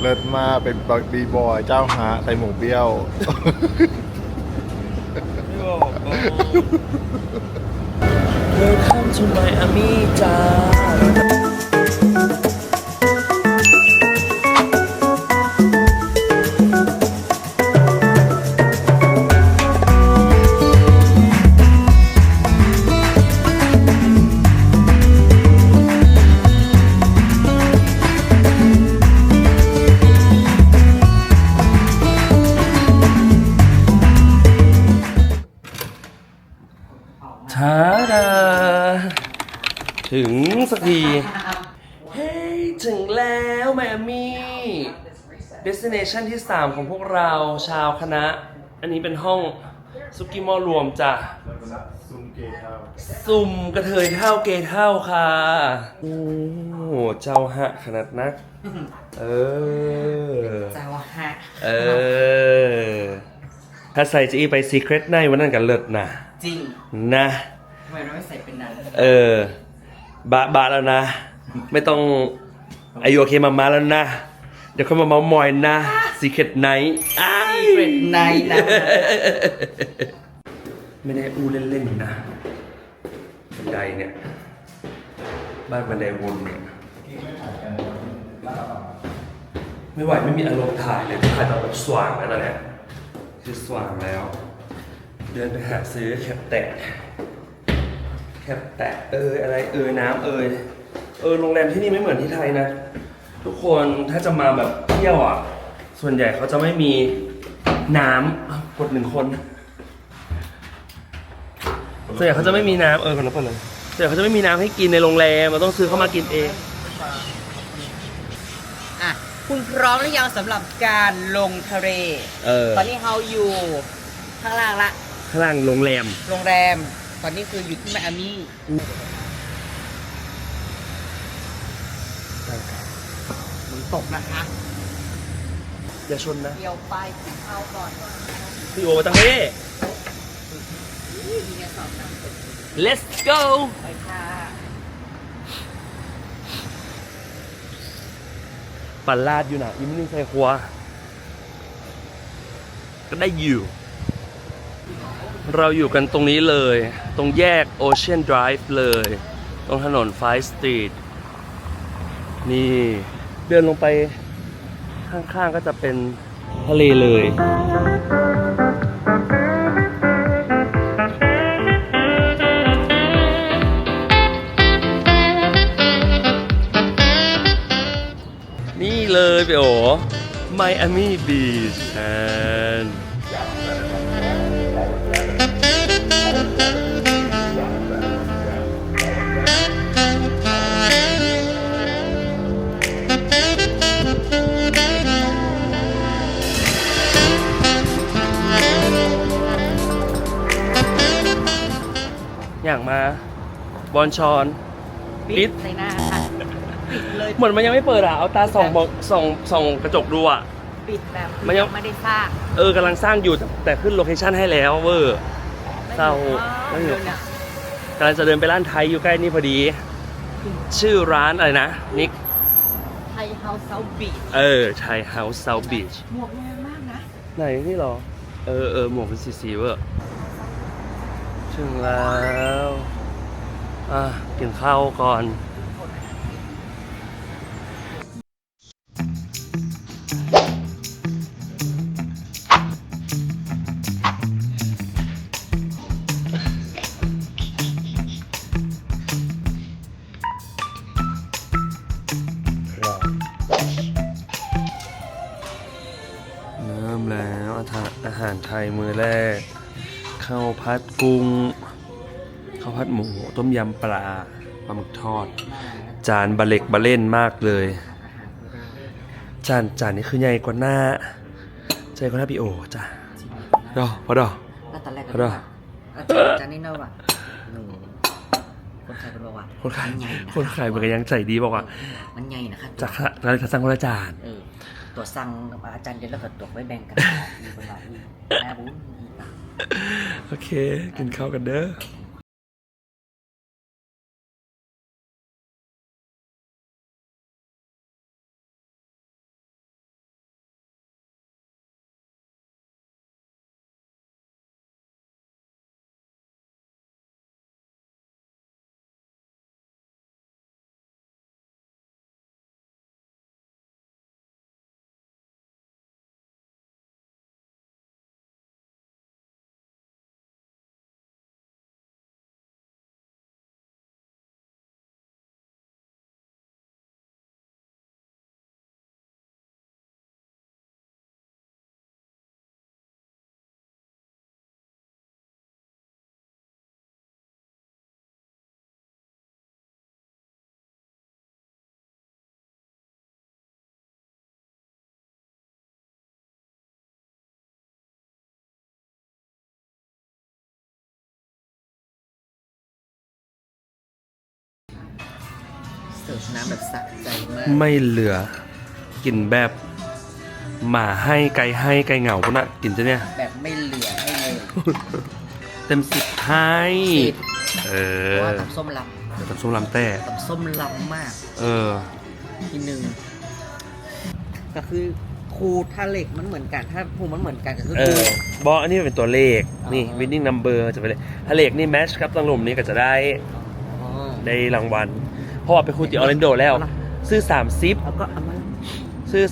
เลิศมากเป็นบีบอยเจ้าฮะใส่หมูเบี้ยวไม่บอก Welcome to Miami จ้า ที เฮ้ย ถึงแล้วแมมมี่ destination ที่ 3 ของพวกเราชาวคณะ อันนี้เป็นห้องซุกี้หมอรวมจ้ะซุมเกย์ครับซุ่มกระเทยเท่าเกย์เท่าค่ะ โอ้โหเจ้าฮะขนาดนัก เออ เจ้าฮะ เออ ถ้าใส่จีไป Secret ในวันนั้นกันเลิศนะ จริง นะทำไมเราไม่ใส่เป็นนั้น เออ บะบะแล้วนะ ไม่ต้องอายุโอเคมามาแล้วนะ เดี๋ยวเขามาเมามอยนะ Secret Night อ้ายเป็นในนะไม่ได้อู้เล่นๆนะบันไดเนี่ย บ้านบันไดวนเนี่ย ไม่ไหวไม่มีอารมณ์ถ่ายเลยถ่ายตอนแบบสว่างแล้วตอนเนี้ยคือสว่างแล้ว เดินไปหาซื้อแคปแตะ แคปแตะเอยอะไรเอยน้ำเอยเออโรงแรมที่นี่ไม่เหมือนที่ไทยนะ ทุกคนถ้าจะมาแบบเที่ยวอะ ส่วนใหญ่เขาจะไม่มีน้ำอ้าวกดหนึ่งคน ส่วนใหญ่เขาจะไม่มีน้ำเออคนละคนเลยส่วนใหญ่เขาจะไม่มีน้ำให้กินในโรงแรมเราต้องซื้อเข้ามากินเองอะคุณพร้อมหรือยังสำหรับการลงทะเล เออตอนนี้เราอยู่ข้างล่างละ ข้างล่างโรงแรม โรงแรม ตอนนี้คืออยู่ที่ไมอามี่ฝนตกนะคะ อย่าชนนะ เดี๋ยวไปกินข้าวก่อนพี่โอตังเฮ้มีเงินสองนะ let's go ไปค่ะปันลาดอยู่นะยิ้มนิ่งใส่ครัว ก็ได้อยู่ เราอยู่กันตรงนี้เลย ตรงแยก Ocean Drive เลย ตรงถนนไฟสตรีท นี่ เดินลงไปข้างๆก็จะเป็นทะเลเลย นี่เลยไปโอ Miami Beach and อ ย่างมา บอลชอน ปิด ในหน้าค่ะ ปิดเลย เหมือนมันยังไม่เปิดอะ เอาตาส่องบอกส่องส่องกระจกดูอะ ปิดแบบมันยัง ไม่ได้สร้างเออกำลังสร้างอยู่แต่แต่ขึ้นโลเคชั่นให้แล้วเวอร์ เศร้าไม่ไม่เห็เห็นนอะกำลังจะเดินไปร้านไทยอยู่ใกล้นี่พอดี ชื่อร้านอะไรนะ นิก ไทยเฮาส์เซาบีชเออไทยเฮาส์เซาบีช หมวกงามมากนะ ไหนนี่เหรอ เออเออหมวกเป็นสีสีเวอร์ ถึงแล้วอะกินข้าวก่อนเริ่มแล้วอาหารไทยมือแรกข้าวพัดกุ้ง ต้มยำปลาปลาหมึกทอด จานบะเล็กบะเล่นมากเลย จานจานนี้คือใหญ่กว่าหน้าใหญ่กว่าหน้าพี่โอจ้ะดอพอดอแล้วตอนแรกพอดอ อาจารย์จานนี่เนาะว่ะหนูคนไทยเป็นบอกว่าคนขายมันใหญ่นะคนขายเหมือนกันยังใจดีบอกว่ามันใหญ่นะคะจากอะไรจะสั่งคนละจานเออตัวสั่งกับอาจารย์เดี๋ยวแล้วก็ตัวไว้แบ่งกันมีคนละอีกแม่บุ้น โอเค กินข้าวกันเด้อ สิร์ฟน้ำแบบสะใจมาก ไม่เหลือ กินแบบหมาให้ไก่ให้ไก่เหงาปะนะกินจะเนี่ย แบบไม่เหลือให้เลยเต็มสิบให้สิบเอเพราะอว่าตำส้มลกับส้มลำแต่ำตำส้มลำมาก เออ ทีหนึ่งก็คือครูถ้าเหล็กมันเหมือนกัน ถ้าภูมิมันเหมือนกันก็คือเอครู อบอกอันนี้เป็นตัวเลขนี่ อ๋อ winning number จะไปเลยถ้าเลขนี่แมชครับตังหลุมนี้ก็จะได้อ๋อได้รางวัลเพ ราะว่าไปคูติออร์แลนโดแล้วเอาล่ะซื้อ30แล้วก็เอามาซื้อ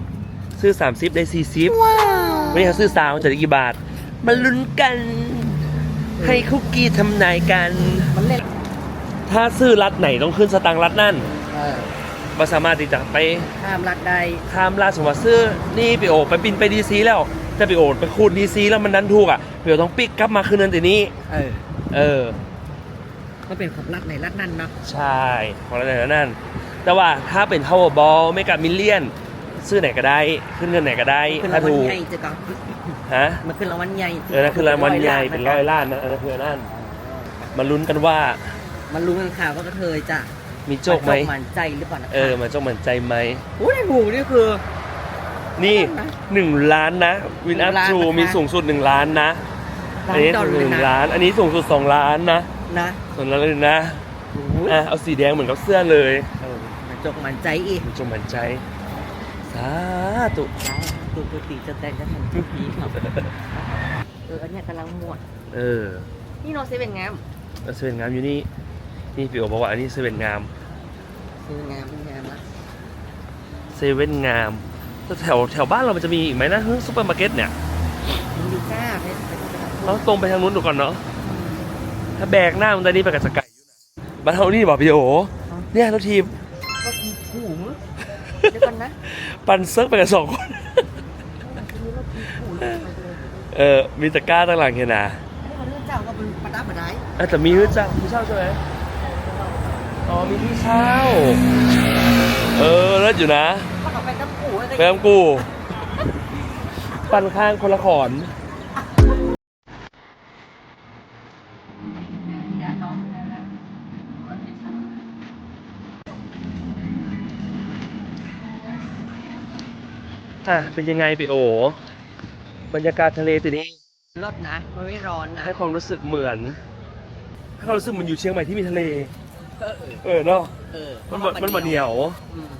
30ซื้อ30ได้40วันนี้เขาซื้อสามจะได้กี่บาท มาลุ้นกัน ให้คุกกี้ทำนายกัน มันเล่นถ้าซื้อรัดไหนต้องขึ้นสตางค์รัดนั่นเออบ่สามารถที่จะไปข้ามรัดได้ข้ามลาดสมมติว่าซื้อนี่ไปโอไปบินไปดีซีแล้วจะไปโอไปคูดดีซีแล้วมันดันถูกอะเดี๋ยวต้องปิกกลับมาคืนนั้นแต่นี้ เออ เออ ก็เป็นของรัดไหนรัดนั่นเนาะใช่ของอะไรนั่น แต่ว่าถ้าเป็น Powerball ไม่กับมิลเลียน ซื้อไหนก็ได้ ขึ้นเงินไหนก็ได้คือถ้ารางวัลถูกใหญ่จะก่อนฮะมันคือรางวัลใหญ่เออนั่นคือรางวัลใหญ่เป็นร้อยล้านนะอันนั้นคือนั่นมาลุ้นกันว่ามันรู้กันข่าวว่ากระเทยจะมีโจกไหมหมันใจหรือเปล่านะคะเออมันโจกเหมือนใจไหม โอ้ยถูกนี่คือ นี่หนึ่งล้านนะวินอัพหนึ่งล้านทูนะคะมีสูงสุดหนึ่งล้านนะร้าอันนนี้ดอลหเลยนึ่งนะล้าน อันนี้สูงสุดสองล้านนะ นะ สองล้านเลยนะโอ้ยอะเอาสีแดงเหมือนกับเสื้อเลยเออมันจกหมันใจอีกมันจงเหมือนใจ สาธุ ดูปกติจะแต่งจะทำทุกทีครับเอออันเนี้ยกำลังหมด เออนี่โนเซเป็นงามแล้วเซเว่นงามอยู่นี่ นี่พี่โอบอกว่าอันนี้เซเว่นงามคืองามเป็นงามละเซเว่นงามแต่แถวแถวบ้านเรามันจะมีอีกไหมนะเฮ้ยซุปเปอร์มาร์เก็ตเนี่ย มันอยู่ก้าเพชรเราตรงไปทางนู้นดูก่อนเนาะ ถ้าแบกหน้ามันตอนนี้ไปกับสกายอยู่นะบ้านเรานี่บอกพี่โอเนี่ยรถทีมก็มีผูมเดี๋ยวก่อนนะ ปันเซิร์ฟไปกับสองคนมันจะมีรถมีผูเลยไปเลยเออ มีตะกร้าตั้งหลังเห็นนะนี่มันเรื่องเจ้าก็เป็นประดับประดายเอ้ยแต่มีด้วยจ้าพี่เช่าใช่ไหมอ๋อมีที่เช่าเออเลิศอยู่นะมันออกไปน้ำผูอะไรแฟมกู ปันข้างคนละขอน อะเป็นยังไงพี่โอบรรยากาศทะเลทีนี้รถนะมันไม่ร้อนนะให้ความรู้สึกเหมือนให้ความรู้สึกเหมันอยู่เชียงใหม่ที่มีทะเล เออเออเนาะเออมันบ่มันบ่เหนียว อืม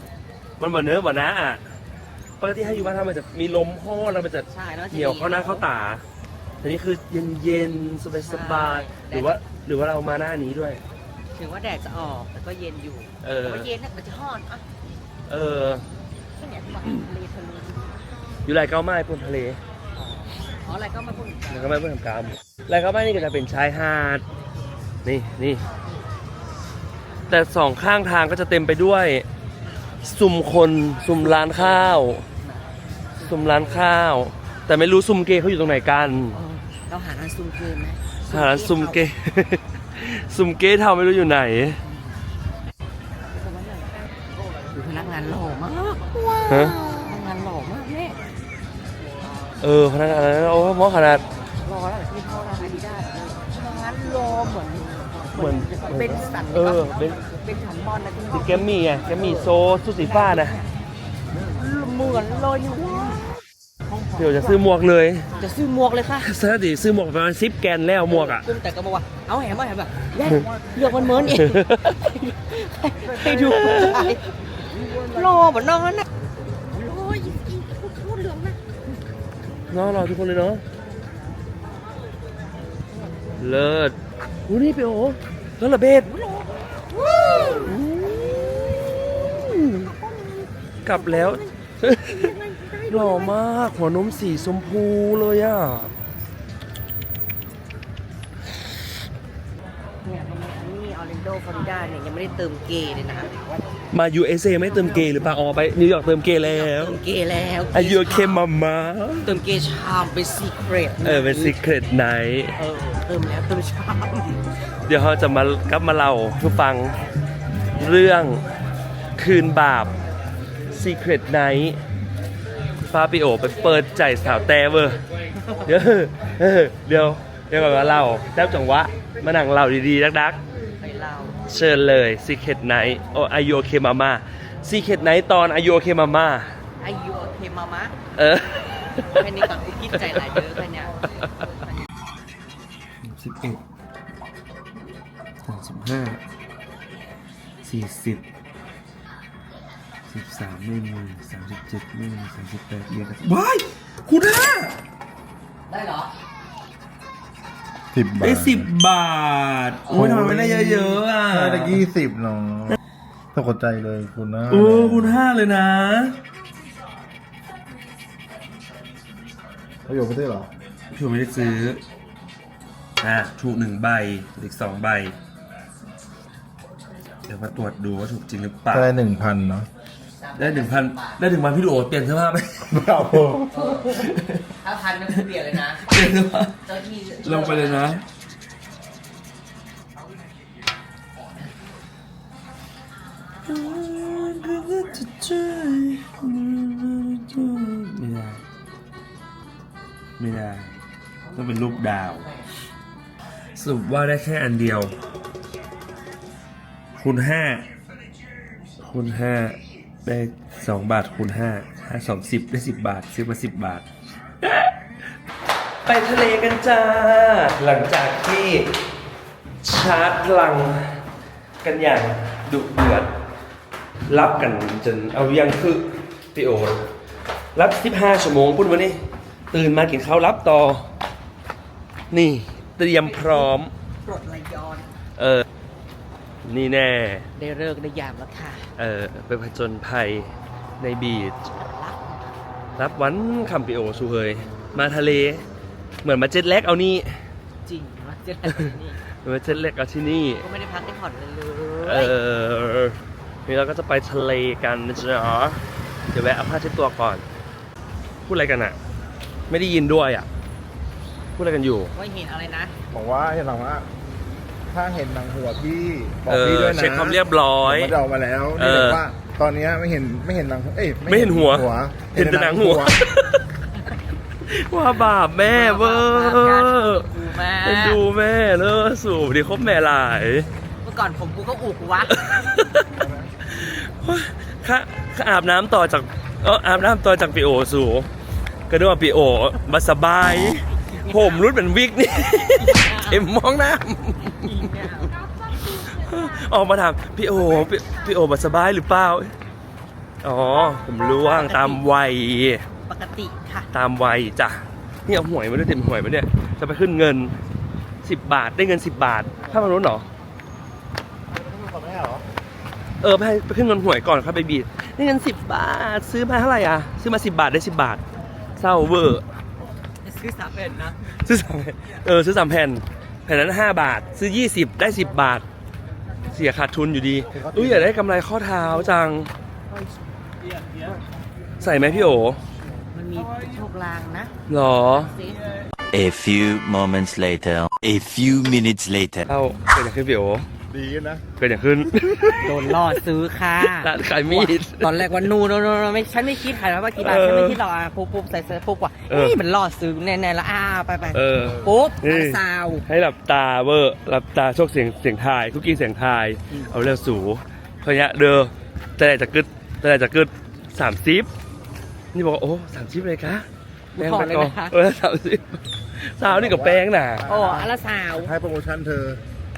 มันบ่เนื้อบ่หน้าอะปกติให้อยู่บ้านทำมันจะมีลมห้อแล้วมันจะใช่แล้วจะเหนียวเข้าหน้าเข้าตาแต่นี่คือเย็นเย็นสบายสบายๆหรือว่าหรือว่าเรามาหน้านี้ด้วย ถึงว่าแดดจะออกแต่ก็เย็นอยู่เออแต่ว่าเย็นนะมันจะฮ้อนอะเออแค่เนี้ยฝั่งทะเลทะเล อยู่ไรเก้าไม้บนทะเลอ๋ออะไรก็มาพูดไรเก้าไม้บนทำกรรมไรเก้าไม้นี่ก็จะเป็นชายหาดนี่นี่แต่สองข้างทางก็จะเต็มไปด้วยซุมคนซุมร้านข้าวซุมร้านข้าว แต่ไม่รู้ซุมเกย์เขาอยู่ตรงไหนกันเออเราหาร้านซุ่มเกมไหมหาร้านซุมเกย์ซุมเกย์เท่าไม่รู้อยู่ไหนคือพนักงานหล่อมากฮะพนักงานหล่อมากแม่ เออพนักงานโอ้หมอขนาดหล่อแล้วที่เขาร้านอาดิดาสพนักงานหล่อเหมือนเหมือนเป็นสันเออเป็นเป็นขันบอลนะที่สีแกมมี่ไงแกมมี่โซสุดสีฟ้านะเหมือนเลยนี่ว้าเดี๋ยวจะซื้อหมวกเลยจะซื้อหมวกเลยค่ะสถิติซื้อหมวกประมาณซิปแกนแล้วหมวกอะแต่ก็บอกว่า เอาแหมมาแหมแบบแย่เลือกมันเหมือนเองให้ดูได้รอเหมือนน้องนั่นนะ นาะรอทุกคนเลยเนาะเลิศอู้นี่ไปโอ้แล้วระเบิดกลับแล้วหล่อมากหัวนมสีชมพูเลยอะเนี่ยตรงนี้นี่ออร์แลนโดฟลอริดาเนี่ยยังไม่ได้เติมเกย์เลยนะคะ มา USA ไม่เติมเกย์หรือเปล่าอ๋อไปนิวยอร์กเติมเกย์แล้ว เติมเกย์แล้วอายุเคมามาเติมเกย์ชามเป็นซีเครตเออเป็นซีเครตไนท์เออเติมแล้วเติมชามเดี๋ยวเขาจะมากลับมาเล่าให้ฟังเรื่องคืนบาป Secret Night ฟาปิโอไปเปิดใจสาวแต่เวอร์เดี๋ยวเออเดี๋ยวเดี๋ยวก่อนมาเล่าแทบจังหวะมานั่งเล่าดีๆดักไปเล่าๆ เชิญเลย Secret Night โอ้อายุโอเคมาม่า Secret Night ตอนอายุโอเคมาม่า อายุโอเคมามะเออ แค่นี้ก่อนกูคิดใจหลายเด้อแค่เนี้ยสิบเอ็ดสามสิบห้าสี่สิบสิบสามไม่มีสามสิบเจ็ดไม่มีสามสิบแปดเยอะกันว้ายคุณห้าได้เหรอ สิบบาทได้สิบบาทโอ้ยทำไมไม่ได้เยอะๆอะได้ยี่สิบเนาะตกใจเลยคุณนะโอ้คุณห้าเลยนะเขาอยู่ไม่ได้เหรอพี่ไม่ได้ซื้ออะถูกหนึ่งใบอีกสองใบ เดี๋ยวมาตรวจดูว่าถูกจริงหรือเปล่าได้หนึ่งพันเนาะ ได้หนึ่งพันได้หนึ่งพันพี่ดูโอเปลี่ยนเสื้อผ้าไปบราโวถ้าพันก็คือเปลี่ยนเลยนะเปลี่ยนเสื้อผ้าเจ้าที่ลงไปเลยนะ ไม่ได้ ไม่ได้ ต้องเป็นรูปดาว สรุปว่าได้แค่อันเดียว คูณห้าคูณห้า ได้สองบาทคูณห้าห้าสองสิบได้สิบบาท ซื้อมาสิบบาท ไปทะเลกันจ้า หลังจากที่ชาร์จพลังกันอย่างดุเดือด รับกันจนเอายังคือพี่โอรับ15ชั่วโมงพุ่นวันนี้ ตื่นมากินข้าวรับต่อ นี่เตรียมพร้อม ปลดระยอนเออ นี่แน่ ได้เลิกได้ยามแล้วค่ะเออไปผจญภัยในบีชรับวันคำพี่โอสูเฮยมาทะเล เหมือนมาเจ็ดแลกเอานี่จริงว่าเจ็ดนี่เหมือนมาเจ็ดแลกเอาที่นี่ก็ไม่ได้พักได้ผ่อนเลยเลเอยอนี่เราก็จะไปทะเลกันนะจ๊ะเดี๋ยวแวะเอาผ้าเช็ดตัวก่อน พูดอะไรกันอะไม่ได้ยินด้วยอะพูดอะไรกันอยู่ว่าเห็นอะไรนะบอกว่าเห็นหลังว่า ถ้าเห็นหนังหัวพี่บอกเอพี่อด้วยนะเช็คความเรียบร้อยมันจะออกมาแล้วเอนี่อบอกว่า ตอนเนี้ยไม่เห็นไม่เห็นหนังเอ้ยไม่เห็นหัว เห็นแต่หนังหัว ว่าบาปแม่เวอร์กูแม่เป็นดูแม่เลิศสูบดีคบแม่หลาย เมื่อก่อนผมกูก็อุกวะข้าข้าอาบน้ำต่อจากเอออาบน้ำต่อจากปีโอสู่ก็ด้วยว่าปีโอมาสบาย ผมรุดเป็นวิกนี่เข็มมองหน้า ออกมาถามพี่โอพี่พี่โอมาสบายหรือเปล่า อ๋อ ผมร่วงตามวัย ปกติค่ะ ตามวัยจ้ะ นี่เอาหวยมาด้วยเต็มหวยมาเนี่ย จะไปขึ้นเงิน 10 บาท ได้เงิน 10 บาท ถ้ามันรู้เหรอ เออไปไปขึ้นเงินหวยก่อนครับไปบีดได้เงิน 10 บาท ซื้อมาเท่าไหร่อะ ซื้อมา 10 บาทได้ 10 บาท เศร้าเวอร์ ซื้อสามเป็นนะ ซื้อสามแผ่นเออ ซื้อสามแผ่น แผ่นนั้น5บาท ซื้อ 20 ได้ 10 บาท เสียขาดทุนอยู่ดีอุ้ยอยากได้กำไรข้อเท้าจัง ใส่ไหมพี่โอมันมีโชคลางนะหรอซิ A few moments later. A few minutes later. เอ้าเกิดอย่างขึ้นพี่โอ ดีนะเกิดอย่างขึ้น โดนล่อซื้อค่ะร้านขายมีด ตอนแรกว่านูนนูนไม่ฉันไม่คิดขายว่ากี่บาทเออฉันไม่คิดหรอกอะปุ๊บปุ๊บใส่เสื้อปุ๊บว่ะเออนี่มันล่อซื้อแน่ๆแล้วอ้าวไปไปเออปุ๊บนี่อันซาวให้หลับตาเวอร์หลับตาโชคเสียงเสียงทายคุกกี้เสียงทาย เอาเร็วสูเพราะเนี้ยเด้อแต่ไหนจะกึดแต่ไหนจะกึดสามซิปนี่บอกว่าโอ้สามซิปเลยคะขอเลยนะคะเออสามซิปสาวนี่กับแป้งน่ะโอ้อันละซาวให้โปรโมชั่นเธอ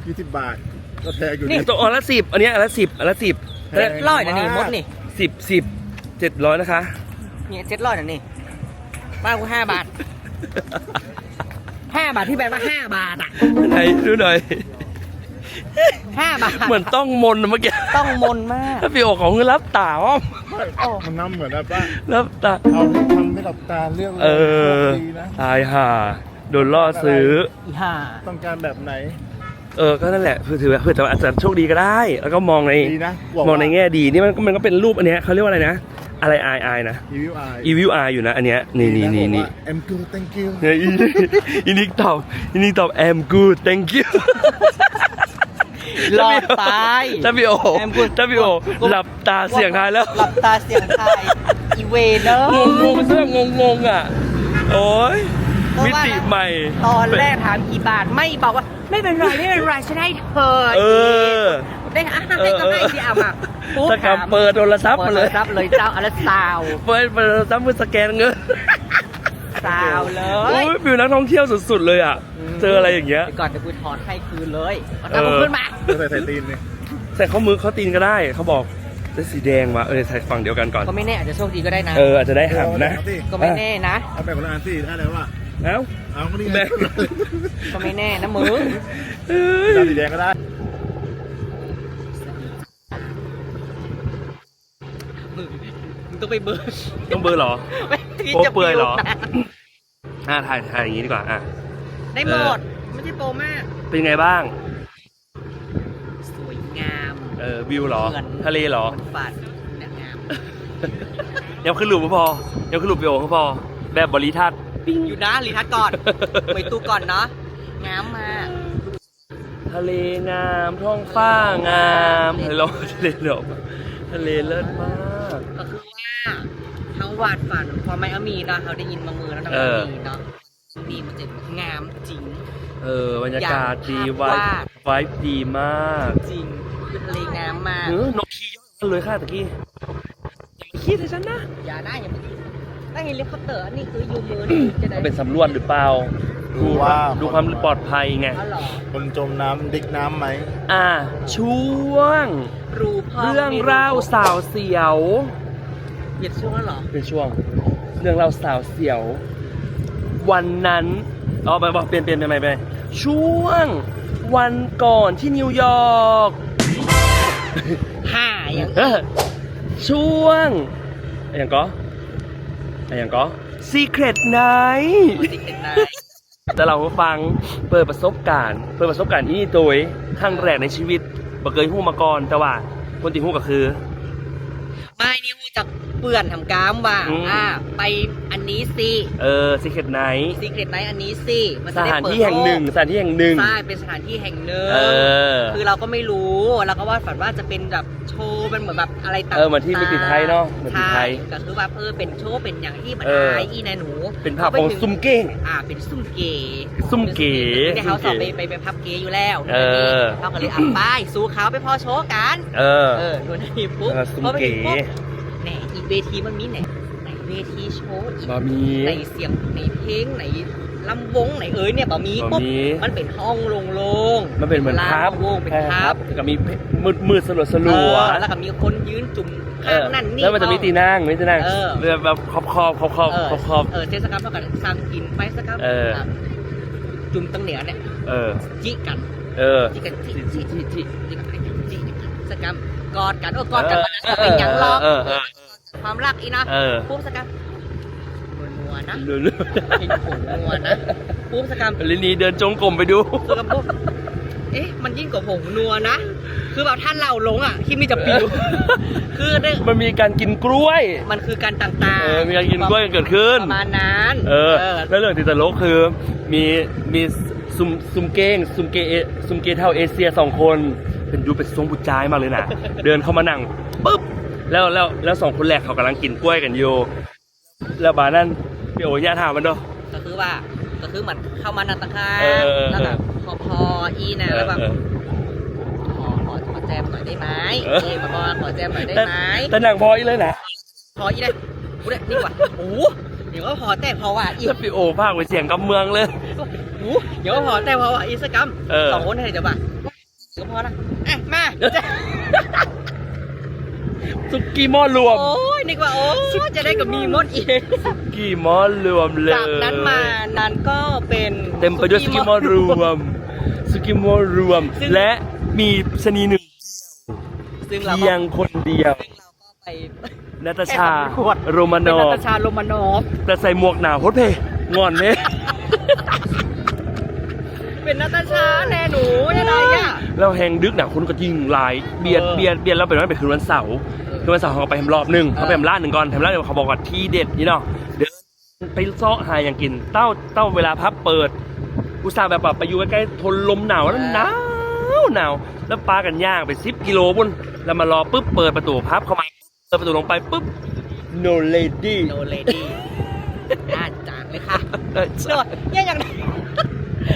20บาท ก็แพงอยู่นี่ดี ตัวอันละสิบอันเนี้ยอันละสิบอันละสิบแพง ร้อยนะนี่มดนี่สิบสิบเจ็ดร้อยนะคะ เนี่ยเจ็ดร้อยนะนี่บ้านกูห้าบาทห้าบาทที่แปลว่าห้าบาทอะไหนดูหน่อย ห้าบาทเหมือนต้องมนต์เมื่อกี้ต้องมนมากถ้าพี่โอของเงินรับตาอ้อมมันน้ำเหมือนแบบว่ารับตา เอาให้ทำให้หลับตาเรื่องเออ ดีนะตายห่าโดนล่อซื้ออีห่าต้องการแบบไหน เออก็นั่นแหละคือถือว่าคือแต่ว่าอาจจะโชคดีก็ได้ แล้วก็มองในดีนะบอกมองในว่าแง่ดีนี่มันมันก็เป็นรูปอันเนี้ยเขาเรียกว่าอะไรนะ อะไรอายอายนะ รีวิวอาย e v i l eye อยู่นะอันเนี้ยนี่นี่นี่นี่เอ็มกู thank you เนี่ยอีอีนิกตอบอีนิกตอบ I'm good thank you หลอดตายถ้าพี่โอ I'm good ถ้าพี่โอหลับตาเสียงทายแล้ว หลับตาเสียงไทายอีเวเนอร์งงงงเสื้องงงงอะ โอ้ย เพราะมิว่า ติใหม่ตอนแรกถามกี่บาทไม่บอกว่า ไม่เป็นไรไม่เป็นไรฉันให้เธอเออ ได้อะให้ก็ให้ที่เอามาปุ๊บสกรรมเปิดโทรศัพท์เปิมาดเลยรับเลยเจ้าอะไรสาวเปิดเปิดโทรศัพท์มือสแกนเงินสาวเลโอ้ยยฟิวนักท่องเที่ยวสุดๆเลยอะ เจออะไรอย่างเงี้ยดี๋วก่อนจะกูถอนให้คืนเลยเอาเอตามอกูขึ้นมาใส่ใส่ตีนเนี่ยใส่ข้อมือเขาตีนก็ได้เขาบอกได้สีแดงมาเออใส่ฝั่งเดียวกันก่อนก็ไม่แน่อาจจะโชคดีก็ได้นะเอออาจจะได้หำนะเอาสิก็ไม่แน่นะเอาแบบคนละอันสิได้แล้วว่า เอ้าเอาคนนี้แบไงกก็ไม่แน่นะมึงเอ้ยดำสีแดงก็ได้มึงมึงต้องไปเบิร์ต้องเบอร์เหรอไม่ที่โป๊จะเปลือยเหรอปิวนะอ่าถ่ายถ่ายอย่างนี้ดีกว่าอะได้หมด ไม่ใช่โปรมาก เป็นไงบ้าง สวยงาม เออวิวเหรอเหมือนทะเลเหรอมันฝาดเนี่ยงามยังขึ้นหลุมก็พอยังขึ้นหลุมไปโอ่งก็พอ แบบบริทัศน์ อยู่นะรีทัศน์ก่อน ไปตู้ก่อนเนาะงามมากทะเลงามท้องฟ้างามทะเลลมทะเลลมทะเลเลิศมากก็คือว่าเขาวาดฝันพอไม่เอามีเนาะเขาได้ยินมามือแล้วนะเออมีเนาะดีมันจะงามจริง เออบรรยากาศดีอยากไวภาพวาดไวบ์ดีมาก จริงคือทะเลงามมากเออนกขี้ย้อนเลยค่ะตะกี้อย่ามาขี้ใส่ฉันนะอย่าได้อย่าไป ถ้าเฮลิคอปเตอร์อันนี้คืออยู่มือนี่จะได้มันเป็นสำรวจหรือเปล่า ดูว่า ดูความปลอดภัยไงอ๋อเหรอคนจมน้ำดิกน้ำไหม อ่า ช่วง รูพ่อเรื่องเล่าสาวเสียว เหยียดช่วงแล้วเหรอเป็นช่วง เรื่องเล่าสาวเสียว วันนั้นอ๋อไปบอกเปลี่ยนเปลี่ยนไปไหมไปช่วงวันก่อนที่นิวยอร์กห้าอย่างเออช่วงอะไรอย่างก็ อะไรอย่างก็ Secret Night สิเห็นได้แต่เราก็ฟังเปิดประสบการณ์ เปิดประสบการณ์ที่นี่โดยครั้งแรกในชีวิตบ่เคยหู้มาก่อนแต่ว่าคนที่หู้ก็คือ ไม่นี่ฮู้จักเปื่อนทำกามว่าอืม อ่า ไปอันนี้สิเออ Secret Night ซีเครตไนท์อันนี้สิมันสจะได้ถานเปิดที่แห่งหนึ่งโลกสถานที่แห่งหนึ่ง ใช่เป็นสถานที่แห่งหนึ่งเออ คือเราก็ไม่รู้เราก็วาดฝันว่าจะเป็นแบบโชว์เป็นเหมือนแบบอะไรต่างๆเออเหมือนที่มิติไทยเนอะเหมือนที่ไทยใช่ก็คือแบบเออเป็นโชว์เป็นอย่างที่มันเอออายอีนะหนูเป็นภาพของซุ่มเก้ง อ่าเป็นซุ่มเก๋ซุ่มเก๋ในเขาสอบซุ่มไปเก๋ไปไปพับเก๋อยู่แล้วเออ เขาก็เลยอะไปสู้เขาไปพอโชว์กัน เออ เออโดนทีปุ๊บเออซุ่มพอไปถึงเก๋ปุ๊บแหนอีก เวทีมันมีไหนไหนเวทีโชว์อีกบะมีไหนเสียงไหนเพลงไหนลำวงไหนเอ้ยเนี่ยบะมีบะปุ๊บมี มันเป็นห้องโล่งๆมันเป็นเหมือนพับโล่งๆเป็นพับแล้วก็มีมืดมืดสลัวสลัวเออแล้วก็มีคนยืนจุ่มเอข้างอนั่นนี่ แล้วมันจะมีตีนั่งมีตีนั่งเออแบบแบบขอบขอบขอบขอบเออขอบขอบ เออเทศกาลเท่ากันสร้างกินไปสักครับเออ จุ่มตั้งเหนียวเนี่ยเออ จิกันเออ จิกันจิที่จิที่ที่จิกันจิจิสกรรมกอดกันโอ้กอดกันมันจะเป็นอย่างหรอกเออเออ ความรักอีนะเออ ปุ๊บสกรรมนัวๆนะเรื่อยเพลงผงนัวนะปุ๊บสกรรม ๆลินีเดินจงกรมไปดู สกรรมปุ๊บเอ๊ะ มันยิ่งกว่าผงนัวนะ คือแบบท่านเราลงอะที่มีจะปิว คือเนี่ยมันมีการกินกล้วย มันคือการต่างๆเออมีการกินกล้วยกันเกิดขึ้น ประมาณนั้นเออ แล้วเรื่องที่ตลกคือ มีมีซุมซุมเก้งซุมเกเอซุมเกเท่าเอเชียสองคน เป็นดูเป็นทรงผู้ชายมากเลยนะ เดินเข้ามานั่งปุ๊บ แล้วแล้วแล้วสองคนแรกเขากำลังกินกล้วยกันอยู่ แล้วบานั่นพี่โอย่าถามมันเนาะก็คือว่าก็คือเหมือนเข้ามานันตะคาเออเออแล้วแบบพอพออีนะแล้วแบบเออขอขอขอแจมหน่อยได้ไหมเออเอมาบอขอแจมหน่อยได้แต่ไหมแต่นางพออีเลยนะพออีได้กูได้นี่กว่าโอ้โหเดี๋ยวก็พอแต่พอว่าอีแล้วพี่โอภาคไปเสียงกับเมืองเลยโอ้โหเดี๋ยวก็พอแต่พอว่าอีสกรรมเออสองคนให้เดี๋ยวป่ะเดี๋ยวพอละอะมา สุกี้หม้อรวม โอ้ยนึกว่าโอ้ยจะได้กับมีมดอีกสุกี้หม้อรวมเลยจากนั้นมานั้นก็เป็นเต็มไปด้วยสุกี้หม้อรวมสุกี้หม้อรวมซึ่งและมีชนีหนึ่งซึ่งเราเพีก็ยงคนเดียวซึ่งเราก็ไปนาตาชาแค่ขวดโรมานเป็นอนาฟตาชาโรมานอฟแต่ใส่หมวกหนาวโคตรเพงอนเนี่ย เป็นนาตาชาแน่ หนูยังไงอะแล้วแหงดึกหนาคนก็ยิงหลายเบียดเออเบียดเบียดแล้วเป็นว่าไปคืนวันเสาร์คืนวันเสาร์เขาก็ไปทำรอบหนึ่งเออเขาไปทำร้านหนึ่งก่อนทำร้านหนึ่งเขาบอกว่าที่เด็ดนี่เนาะเดินไปเซาะหาอย่างกิน เต้าเต้าเวลาพับเปิดอุตส่าห์แบบแบบไปอยู่ใกล้ๆทนลมหนาวแล้วหนาวหนาวแล้วปลากันย่างไปสิบกิโลบุ่นแล้วมารอปุ๊บเปิดประตูพับเข้ามาเปิดประตูลงไปปุ๊บ no lady โนเลดี้น่าจังเลไหมคะเออโดดเนี่ยอย่างนั้น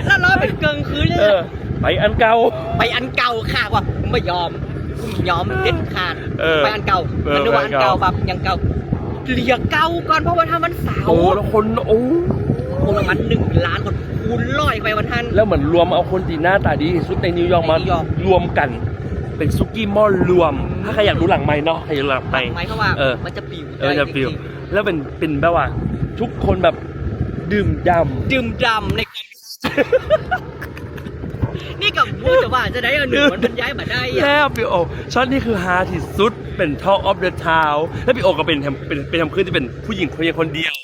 แล้วรอเป็นเกิงคืนเลเอยอ ไปอันเก่า ไปอันเก่าค่ะว่าไม่ยอมไม่ยอมเด็ดขาดเออไปอันเก่าเออมันดูว่าอันไปอันเก่าเก่าแบบยังเก่าเหลียเก่าก่อนเพราะว่าถ้ามันเสาร์โอ้แล้วคนโอ้คนประมาณหนึ่งล้านคนคูณร้อยไปวันทันแล้วเหมือนรวมเอาคนที่หน้าตาดีที่สุดในนิวยอร์กมาในนิวยอร์ก รวมกัน เป็นซุกี้หม้อรวม ถ้าใครอยากดูหลังไม้เนาะใครอยากดูหลังไม้หมายความว่าเออ มันจะปิวเออจะฟิลจริงแล้วเป็นเป็นแบบว่า ทุกคนแบบดื่มดๆดื่มดำในความ นี่กับพูดแต่ว่าจะได้เอาหนึ่งมันบรรยายมาได้ำอะแล้วพี่โอช็อตนี้คือฮาที่สุดเป็น Talk of the Town แล้วพี่โอก็เป็นแฮมเป็นเป็นทำคืนที่เป็นผู้หญิงคนเดียวคนเดียว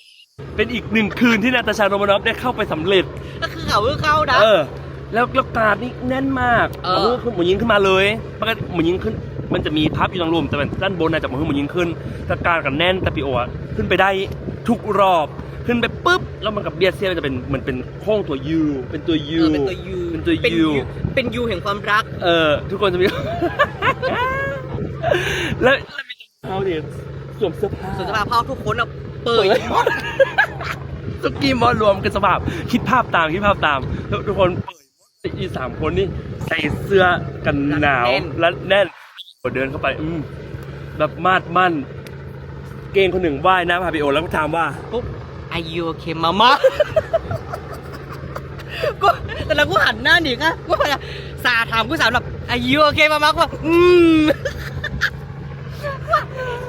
เป็นอีกหนึ่งคืนที่นาตาชาโรมานอฟได้เข้าไปสำเร็จ ก็คือเขาคือเข้านะเออ แล้วแล้วการดนี่แน่นมากเออหมูขึ้นหมูยิงขึ้นมาเลยปกติหมูยิงขึ้น มันจะมีพับอยู่ตรงรวมแต่เป็นด้านบนนะจะหมูขึ้นหมูยิงขึ้นถ้าการดกันแน่นแต่ปีโออะขึ้นไปได้ทุกรอบขึ้นไปปุ๊บ แล้วมันกับเบียดเซียนมันจะเป็นเหมือนเป็นโค้งตัวยูเป็นตัวเอยูอเป็นตัวยูเป็นตัวเป็นยูเป็นยูแห่งความรัก เออทุกคนจะมี แล้วแล้วมีเขาดิสวมเสื้อผ้าส่วนสภาพพ่อทุกคนอะเปิดหมดสกีมอลรวมกันสภาพ คิดภาพตามคิดภาพตามแล้วทุกคนเปิดอีสามคนนี่ใส่เสื้อกันหนาวแน่นและแน่นเดินเข้าไป อืมแบบมาดมั่น เกงคนหนึ่งว่ายน้ำพาไปโอแล้วก็ถามว่าปุ๊บ อายุโอเคมามากูแต่แล้วกูหันหน้าหนีก็กูพยายามสาถามกูสาวแบบอายุโอเคมามากูบอกอืม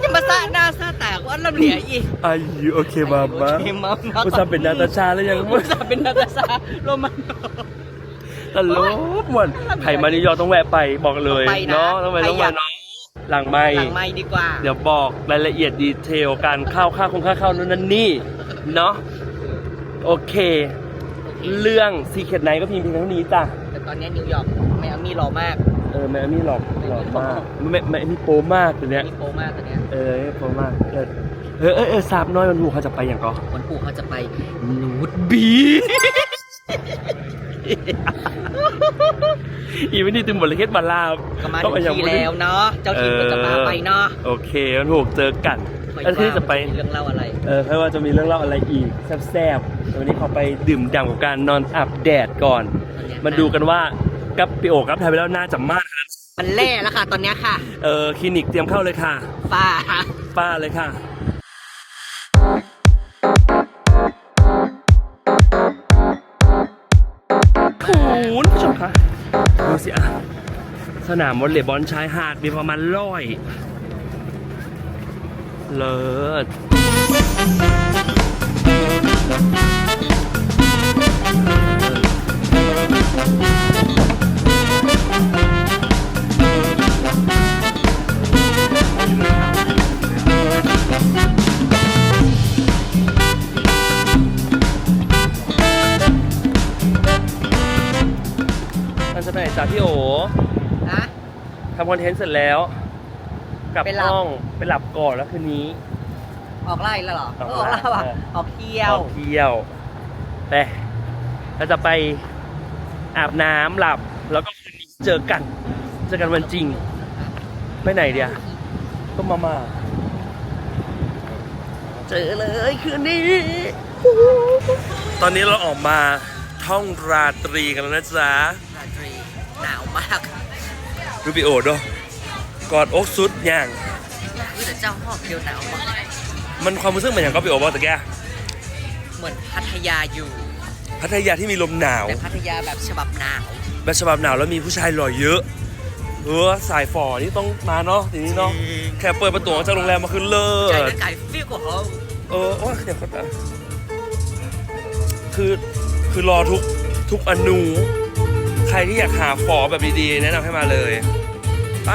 จะมาซาหน้าซาตากูอันลำเหลียอีกอายุโอเคมามาโอเคมามากูทำเป็นนาตาชาแล้วยังกูจะเป็นนาตาชาโรมันโนตลกหมดใครมานิวยอร์กต้องแวะไปบอกเลยต้องไปนะเนาะต้องไปใครต้องอไปยากเนาะหลังไม่หลังไม้ดีกว่า เดี๋ยวบอกรายละเอียดดีเทลการเข้าค่าคงค่าเข้านั่นนนนี่ เนาะโอเค เรื่องซีเค t ไนก็เพียงเพียงเท่านี้จ้ะแต่ตอนนี้นิวยอร์กไมอามี่หล่อมาก เออแม่มี่หลอกหลอกมากไม่ไม่ไม่โปมากตัวเนี้ยมีโปรมากตอนเนี้ยเออโปมากเออเออเออเออทราบน้อยวันหูเขาจะไปอย่างก็วันปู่เขาจะไปนูดบีอีวันนี้ตึงบทละเอียดบาลาบก็มาต้องไปถึงที่แล้วเนาะเจ้าถิ่นก็จะพาไปเนาะโอเควันหูเจอกันค อยแล้วที่จะไปว่ามันมีเรื่องเล่าอะไร เออเพราะว่าจะมีเรื่องเล่าอะไรอีกแซ่บๆแต่วันนี้ขอไปดื่มด่ำกับการนอนอาบแดดก่อน มาดูกันว่ากับปีโอกับไทยไปแล้วน่าจะมากขนาดไหนมันแล่แล้วค่ะ ตอนเนี้ยค่ะ เออคลินิกเตรียมเข้าเลยค่ะฟ้าป้าเลยค่ะคุณผู้ชมคะดูสิอะสนามวอลเลย์บอลชายหาดมีประมาณร้อย เลิศท่านสมัยจากพี่โอนะทำคอนเทนต์เสร็จแล้ว กลับไปหลับ ห้องไปหลับก่อนแล้วคืนนี้ ออกไล่แล้วเหรอออกเออออกไล่ไล่ว่ะเออ ออกเที่ยว ออกเที่ยวแต่เราจะไปอาบน้ำหลับ แล้วก็คืนนี้เจอกัน เจอกันวันจริง ไปไหนเดียวก็มามาเจอเลยคืนนี้ ตอนนี้เราออกมาท่องราตรีกันแล้วนะจ๊ะ ราตรีหนาวมาก รูปิโอดด้วย กอดอกสุดอย่าง คือแต่เจ้าห้องเดียวหนาวมากมันความรู้สึกเหมือนอย่างก็ปิโอบอกตะแกเหมือนพัทยาอยู่ พัทยาที่มีลมหนาวแต่พัทยาแบบฉบับหนาวแบบฉบับหนาวแล้วมีผู้ชายหล่อเยอะเออสายฝอนี่ต้องมาเนาะทีนี้เนาะแค่เปิดประตูออกจากโรงแรมมาคือเลิใจศและกายฟิลกว่าเขาเออโอ้ยเดี๋ยวก็ตามคือ คือรอทุก ทุกอนู ใครที่อยากหาฝอแบบดีๆ แนะนำให้มาเลย ไป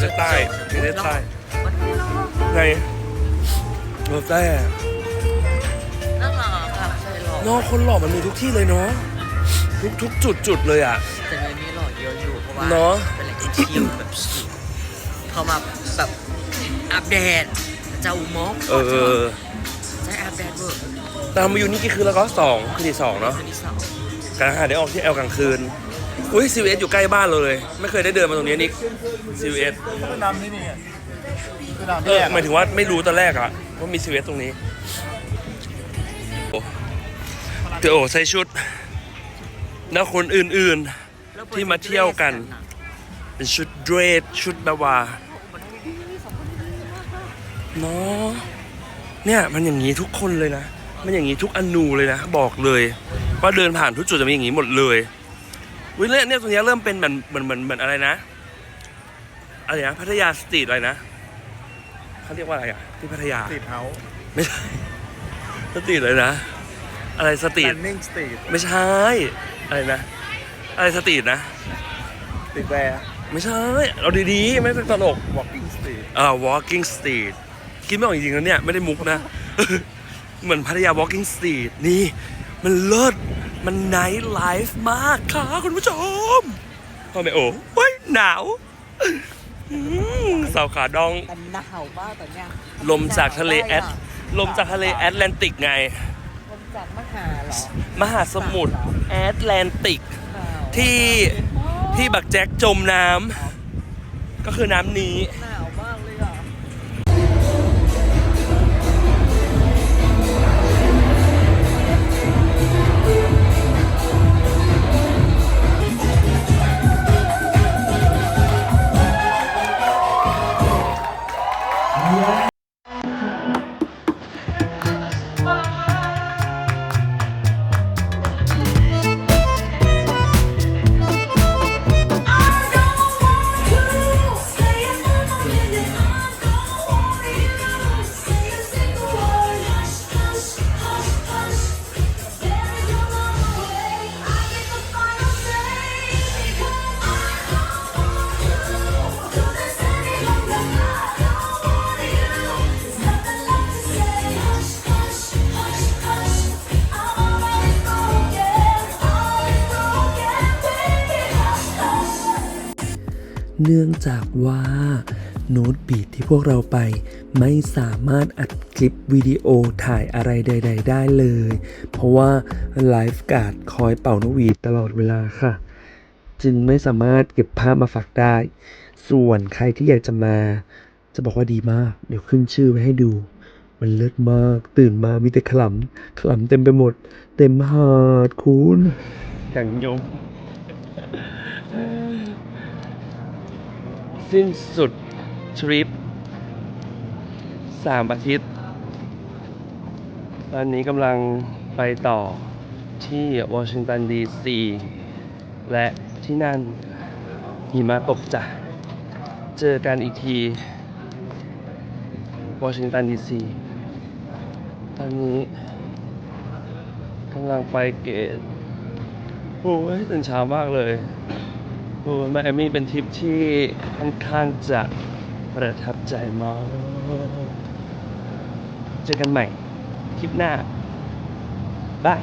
เทศใต้ประเทศใต้มันไงเออแต่น่ารักอะใช่หรอเนอกคนหล่อมันมีทุกที่เลยเนาะทุกทุกจุดจุดเลยอะแต่ในนี้หล่อเยอะอยู่เพราะว่าเนอะเป็นอะไรที่ชิลแบบชิลเขามาแบบอาบแดดเจ้าอุโมงค์เออใช่อาบแดดเวอร์ตามมาอยู่นี่กี่คืนแล้วก็สองคืนที่สองเนาะคืนที่สองการหาได้ออกที่แอลกลางคืน อุ้ยซีเอสอยู่ใกล้บ้านเลย ไม่เคยได้เดินมาตรงนี้นิกซีเอสนำนี่นี่ไงคือนอนเอที่อแรกหมายถึงว่าไม่รู้ตอนแรกอะว่ามีซีเวสตรงนี้โอ้เดี๋ยวโอ้ใส่ชุด แล้วคนอื่นๆที่มาเที่ยวกัน เป็นชุดเดรสชุดแบบว่าเนาะเนี่ยมันอย่างนี้ทุกคนเลยนะ มันอย่างนี้ทุกอนูเลยนะ บอกเลย ว่าเดินผ่านทุกจุดจะมีอย่างนี้หมดเลย วิเนี่ยเนี่ยตรงเนี้ยเริ่มเป็นเหมือนเหมือนเหมือนเหมือนอะไรนะอะไรนะพัทยาสตรีทอะไรนะเขาเรียกว่าอะไรอะที่พัทยาสตรีทเฮาส์ไม่ใช่สตรีทเลยนะ อะไรสตรีทนิ่งสตรีทไม่ใช่อะไรนะ อะไรสตรีทนะ สตรีทแวร์ไม่ใช่เราดีๆ ไม่ต้องตลก walking street อ่า walking street คิดไม่ออกจริงๆนะเนี่ย ไม่ได้มุกนะ เหมือนพัทยา walking street นี่ มันเลิศ มันไนท์ไลฟ์มากค่ะคุณผู้ชมพ่อแม่โอ้เฮ้ยหนาวอืมสาวขาดอง แต่หนาวมากตอนเนี้ยลมจากทะเลแอตลมจากทะเลแอตแลนติกไง ลมจากมหาเหรอมหาสมุทรแอตแลนติกหนาวที่ที่บักแจ็คจมน้ำก็คือน้ำนี้ เนื่องจากว่าโน้ตบีทที่พวกเราไป ไม่สามารถอัดคลิปวิดีโอถ่ายอะไรใด ๆ ได้เลย เพราะว่าไลฟ์การ์ดคอยเป่านกหวีดตลอดเวลาค่ะ จึงไม่สามารถเก็บภาพมาฝากได้ ส่วนใครที่อยากจะมา จะบอกว่าดีมาก เดี๋ยวขึ้นชื่อไว้ให้ดู มันเลิศมาก ตื่นมามีแต่ขลำขลำเต็มไปหมด เต็มหาดคุณอย่างยม สิ้นสุดทริปสามอาทิตย์ตอนนี้กำลังไปต่อที่วอชิงตันดีซีและที่นั่นหิมะตกจ้ะ เจอกันอีกทีวอชิงตันดีซีตอนนี้กำลังไปเกต โอ้ยตื่นเช้ามากเลย โอ้ไมอามี่เป็นทริปที่ค่อนข้างจะประทับใจมาก เจอกันใหม่ คลิปหน้า บาย